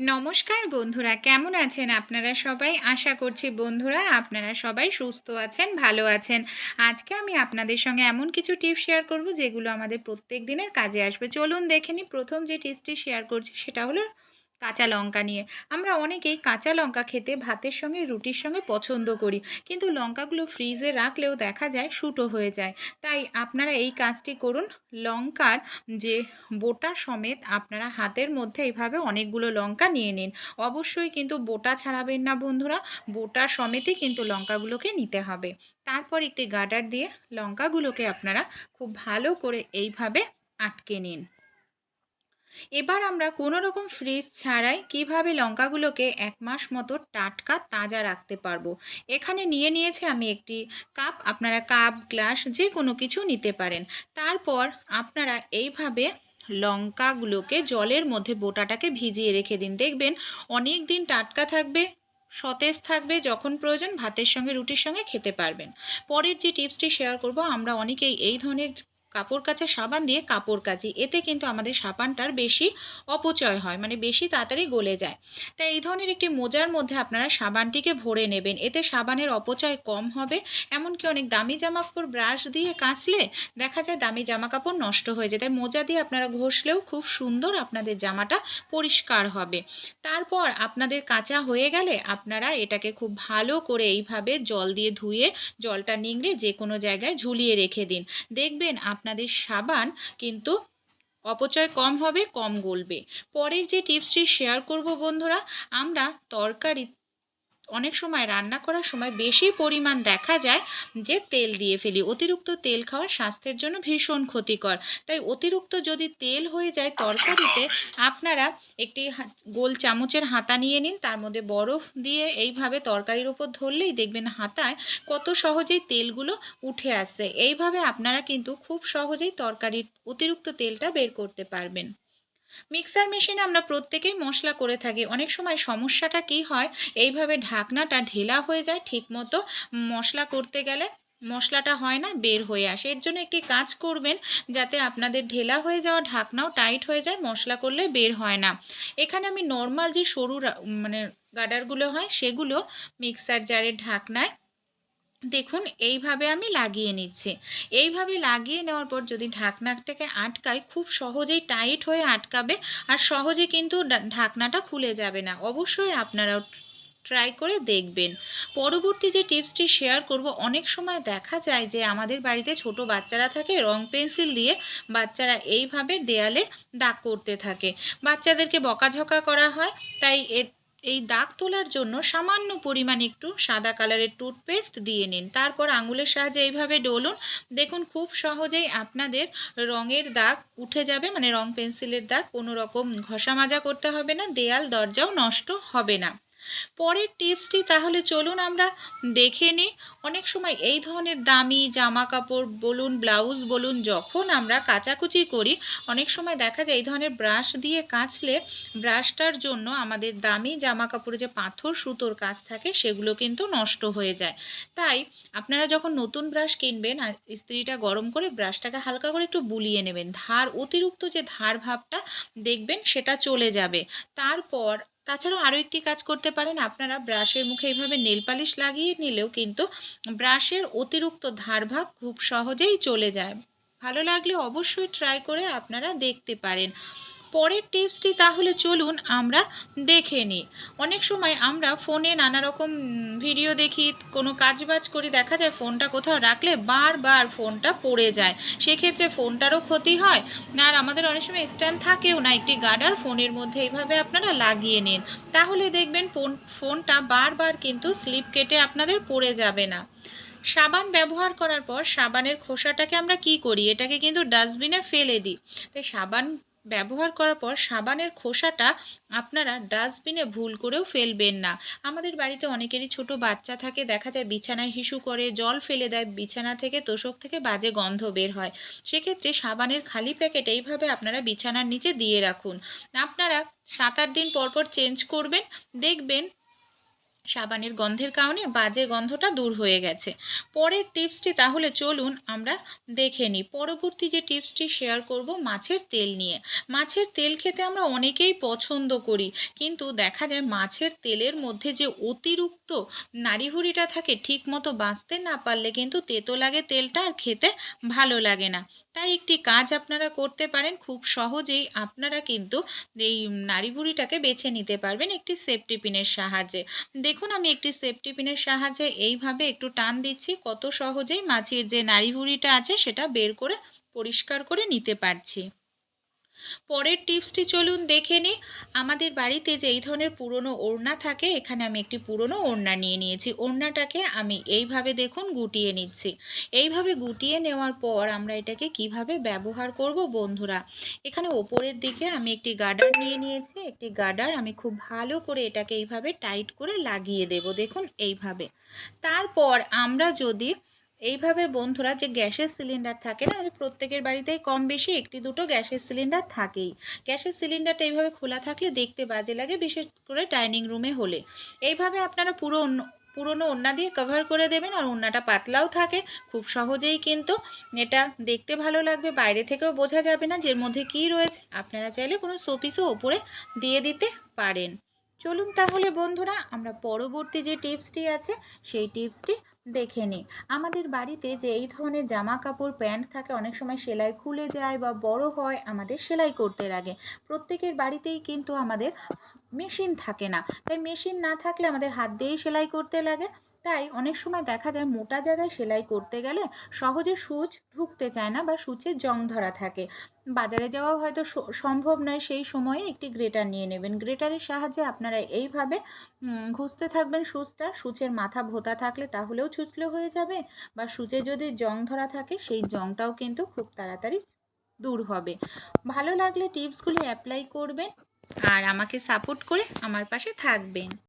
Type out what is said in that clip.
নমস্কার বন্ধুরা, কেমন আছেন আপনারা সবাই? আশা করছি বন্ধুরা আপনারা সবাই সুস্থ আছেন, ভালো আছেন। আজকে আমি আপনাদের সঙ্গে এমন কিছু টিপ শেয়ার করব যেগুলো আমাদের প্রত্যেক দিনের কাজে আসবে। চলুন দেখে নিই, প্রথম যে টিপসটি শেয়ার করছি সেটা হলো কাঁচা লঙ্কা নিয়ে। আমরা অনেকেই কাঁচা লঙ্কা খেতে ভাতের সঙ্গে, রুটির সঙ্গে পছন্দ করি। কিন্তু লঙ্কাগুলো ফ্রিজে রাখলেও দেখা যায় শুটো হয়ে যায়। তাই আপনারা এই কাজটি করুন। লঙ্কার যে বোটা সমেত আপনারা হাতের মধ্যে এইভাবে অনেকগুলো লঙ্কা নিয়ে নিন। অবশ্যই কিন্তু বোটা ছাড়াবেন না বন্ধুরা। বোটা সমেতই কিন্তু লঙ্কাগুলোকে নিতে হবে। তারপর একটি গার্ডার দিয়ে লঙ্কাগুলোকে আপনারা খুব ভালো করে এইভাবে আটকে নিন। এবার আমরা কোনো রকম ফ্রিজ ছাড়াই কীভাবে লঙ্কাগুলোকে এক মাস মতো টাটকা তাজা রাখতে পারব। এখানে নিয়ে নিয়েছে আমি একটি কাপ আপনারা কাপ গ্লাস যে কোনো কিছু নিতে পারেন। তারপর আপনারা এইভাবে লঙ্কাগুলোকে জলের মধ্যে বোটাটাকে ভিজিয়ে রেখে দিন। দেখবেন অনেক দিন টাটকা থাকবে, সতেজ থাকবে, যখন প্রয়োজন ভাতের সঙ্গে রুটির সঙ্গে খেতে পারবেন। পরের যে টিপসটি শেয়ার করব, আমরা অনেকেই এই ধরনের কাপড় কাচার সাবান দিয়ে কাপড় কাচি। এতে কিন্তু আমাদের সাবানটার বেশি অপচয় হয় মানে বেশি তাড়াতাড়ি গলে যায়। তাই এই ধরনের একটি মোজার মধ্যে আপনারা সাবানটিকে ভরে নেবেন। এতে সাবানের অপচয় কম হবে। এমনকি অনেক দামি জামা কাপড় ব্রাশ দিয়ে কাচলে দেখা যায় দামি জামা কাপড় নষ্ট হয়ে যায়। তাই মোজা দিয়ে আপনারা ঘষলেও খুব সুন্দর আপনাদের জামাটা পরিষ্কার হবে। তারপর আপনাদের কাঁচা হয়ে গেলে আপনারা এটাকে খুব ভালো করে এইভাবে জল দিয়ে ধুয়ে, জলটা নিংড়ে যে কোনো জায়গায় ঝুলিয়ে রেখে দিন। দেখবেন আপনাদের সাবান কিন্তু অপচয় কম হবে, কম গলবে। পরের যে টিপসটি শেয়ার করব বন্ধুরা, আমরা তরকারি অনেক সময় রান্না করার সময় বেশি পরিমাণ দেখা যায় যে তেল দিয়ে ফেলি। অতিরিক্ত তেল খাওয়া স্বাস্থ্যের জন্য ভীষণ ক্ষতিকর। তাই অতিরিক্ত যদি তেল হয়ে যায় তরকারিতে, আপনারা একটি গোল চামচের হাতা নিয়ে নিন, তার মধ্যে বরফ দিয়ে এইভাবে তরকারির উপর ধরলেই দেখবেন হাতায় কত সহজেই তেলগুলো উঠে আসছে এইভাবে আপনারা কিন্তু খুব সহজেই তরকারির অতিরিক্ত তেলটা বের করতে পারবেন। মিক্সার মেশিনে আমরা প্রত্যেকেই মশলা করে থাকি। অনেক সময় সমস্যাটা কি হয়? এইভাবে ঢাকনাটা ঢেলা হয়ে যায় ঠিকমতো। মশলা করতে গেলে মশলাটা হয় না, বের হয়ে আসে। এর জন্য একটি কাজ করবেন যাতে আপনাদের ঢেলা হয়ে যাওয়া ঢাকনাও টাইট হয়ে যায়, মশলা করলে বের হয় না। এখানে আমি নর্মাল যে সরু মানে গাডারগুলো হয়, সেগুলো মিক্সার জারের ঢাকনায় দেখুন, এইভাবে আমি লাগিয়ে নিচ্ছি। এইভাবে লাগিয়ে নেওয়ার পর যদি ঢাকনাটাকে আটকায়, খুব সহজেই টাইট হয়ে আটকাবে আর সহজে কিন্তু ঢাকনাটা খুলে যাবে না। অবশ্যই আপনারাও ট্রাই করে দেখবেন। পরবর্তী যে টিপসটি শেয়ার করব, অনেক সময় দেখা যায় যে আমাদের বাড়িতে ছোট বাচ্চারা থাকে, রং পেন্সিল দিয়ে বাচ্চারা এইভাবে দেয়ালে দাগ করতে থাকে। বাচ্চাদেরকে বকাঝকা করা হয়, তাই এর এই দাগ তোলার জন্য সামান্য পরিমাণ একটু সাদা কালারের টুথপেস্ট দিয়ে নিন। তারপর আঙুলের সাহায্যে এইভাবে ডলুন। দেখুন, খুব সহজেই আপনাদের রঙের দাগ উঠে যাবে মানে রং পেন্সিলের দাগ, কোনো রকম ঘষা মাজা করতে হবে না, দেয়াল, দরজাও নষ্ট হবে না। পরের টিপসটি তাহলে চলুন আমরা দেখে নিই। অনেক সময় এই ধরনের দামি জামা কাপড় বলুন, ব্লাউজ বলুন, যখন আমরা কাচাকুচি করি, অনেক সময় দেখা যায় এই ধরনের ব্রাশ দিয়ে কাচলে ব্রাশটার জন্য আমাদের দামি জামা কাপড়ে যে পাথর, সুতোর কাজ থাকে, সেগুলো কিন্তু নষ্ট হয়ে যায়। তাই আপনারা যখন নতুন ব্রাশ কিনবেন ইস্ত্রিটা গরম করে ব্রাশটাকে হালকা করে একটু বুলিয়ে নেবেন। ধার, অতিরিক্ত যে ধার ভাবটা দেখবেন, সেটা চলে যাবে। তারপর তাছাড়াও আরও একটি কাজ করতে পারেন। আপনারা ব্রাশের মুখে এইভাবে নেল পালিশ লাগিয়ে নিলেও কিন্তু ব্রাশের অতিরিক্ত ধারভাব খুব সহজেই চলে যায়। ভালো লাগলে অবশ্যই ট্রাই করে আপনারা দেখতে পারেন। পরের টিপসটি তাহলে চলুন আমরা দেখে নিই। অনেক সময় আমরা ফোনে নানা রকম ভিডিও দেখি, কোনো কাজবাজ করি, দেখা যায় ফোনটা কোথাও রাখলে বারবার ফোনটা পড়ে যায়। সেক্ষেত্রে ফোনটারও ক্ষতি হয়। আর আমাদের অনেক সময় স্ট্যান্ড থাকেও না একটি গার্ডার ফোনের মধ্যে এইভাবে আপনারা লাগিয়ে নিন। তাহলে দেখবেন ফোন, ফোনটা বারবার কিন্তু স্লিপ কেটে আপনাদের পড়ে যাবে না। সাবান ব্যবহার করার পর সাবানের খোসাটাকে আমরা কি করি? এটাকে কিন্তু ডাস্টবিনে ফেলে দিই। তাই সাবান ব্যবহার করার পর সাবানের খোসাটা আপনারা ডাস্টবিনে ভুল করেও ফেলবেন না। আমাদের বাড়িতে অনেকেরই ছোট বাচ্চা থাকে, দেখা যায় বিছানায় হিসু করে, জল ফেলে দেয়, বিছানা থেকে তোষক থেকে বাজে গন্ধ বের হয়। সেক্ষেত্রে সাবানের খালি প্যাকেট এইভাবে আপনারা বিছানার নিচে দিয়ে রাখুন। আপনারা সাত আট দিন পরপর পর চেঞ্জ করবেন, দেখবেন সাবানের গন্ধের কারণে বাজে গন্ধটা দূর হয়ে গেছে। পরের টিপসটি তাহলে চলুন আমরা দেখে নিই। পরবর্তী যে টিপসটি শেয়ার করব, মাছের তেল নিয়ে। মাছের তেল খেতে আমরা অনেকেই পছন্দ করি, কিন্তু দেখা যায় মাছের তেলের মধ্যে যে অতিরিক্ত নাড়িভুড়িটা থাকে ঠিক মতো বাঁচতে না পারলে কিন্তু তেতো লাগে তেলটা আর খেতে ভালো লাগে না। তাই একটি কাজ আপনারা করতে পারেন, খুব সহজেই আপনারা কিন্তু এই নাড়িভুড়িটাকে বেছে নিতে পারবেন একটি সেফটি পিনের সাহায্যে। দেখুন, আমি একটি সেফটি পিনের সাহায্যে এইভাবে একটু টান দিচ্ছি, কত সহজেই মাছের যে নাড়িভুড়িটা আছে সেটা বের করে পরিষ্কার করে নিতে পারছি। পরের টিপসটি চলুন দেখে নিই আমাদের বাড়িতে যে এই ধরনের পুরনো ওড়না থাকে, এখানে আমি একটি পুরনো ওড়না নিয়ে নিয়েছি। ওড়নাটাকে আমি এইভাবে দেখুন গুটিয়ে নিচ্ছি। এইভাবে গুটিয়ে নেওয়ার পর আমরা এটাকে কীভাবে ব্যবহার করব বন্ধুরা? এখানে ওপরের দিকে আমি একটি গার্ডার নিয়ে নিয়েছি। একটি গার্ডার আমি খুব ভালো করে এটাকে এইভাবে টাইট করে লাগিয়ে দেব। দেখুন, এইভাবে। তারপর আমরা যদি এইভাবে বন্ধুরা যে গ্যাসের সিলিন্ডার থাকে না প্রত্যেকের বাড়িতেই কম বেশি একটি দুটো গ্যাসের সিলিন্ডার থাকেই। গ্যাসের সিলিন্ডারটা এইভাবে খোলা থাকলে দেখতে বাজে লাগে, বিশেষ করে ডাইনিং রুমে হলে। এইভাবে আপনারা পুরো পুরোনো ওড়না দিয়ে কভার করে দেবেন আর ওড়নাটা পাতলাও থাকে, খুব সহজেই কিন্তু এটা দেখতে ভালো লাগবে। বাইরে থেকেও বোঝা যাবে না যে মধ্যে কী রয়েছে। আপনারা চাইলে কোনো শোপিসও ওপরে দিয়ে দিতে পারেন। চলুন তাহলে বন্ধুরা, আমরা পরবর্তী যে টিপসটি আছে, সেই টিপসটি দেখে নিই। আমাদের বাড়িতে যে এই ধরনের জামা কাপড় প্যান্ট থাকে, অনেক সময় সেলাই খুলে যায় বা বড় হয়, আমাদের সেলাই করতে লাগে। প্রত্যেকের বাড়িতেই কিন্তু আমাদের মেশিন থাকে না। তাই মেশিন না থাকলে আমাদের হাত দিয়েই সেলাই করতে লাগে। তাই অনেক সময় দেখা যায় মোটা জায়গায় সেলাই করতে গেলে সহজে সূচ ঢুকতে চায় না বা সূচের জং ধরা থাকে। বাজারে যাওয়া হয়তো সম্ভব নয় সেই সময়ে একটি গ্রেটার নিয়ে নেবেন। গ্রেটারের সাহায্যে আপনারা এইভাবে ঘুষতে থাকবেন সূচটা। সূচের মাথা ভোতা থাকলে তাহলেও ছুচলে হয়ে যাবে বা সূচে যদি জং ধরা থাকে সেই জংটাও কিন্তু খুব তাড়াতাড়ি দূর হবে। ভালো লাগলে টিপসগুলি অ্যাপ্লাই করবেন আর আমাকে সাপোর্ট করে আমার পাশে থাকবেন।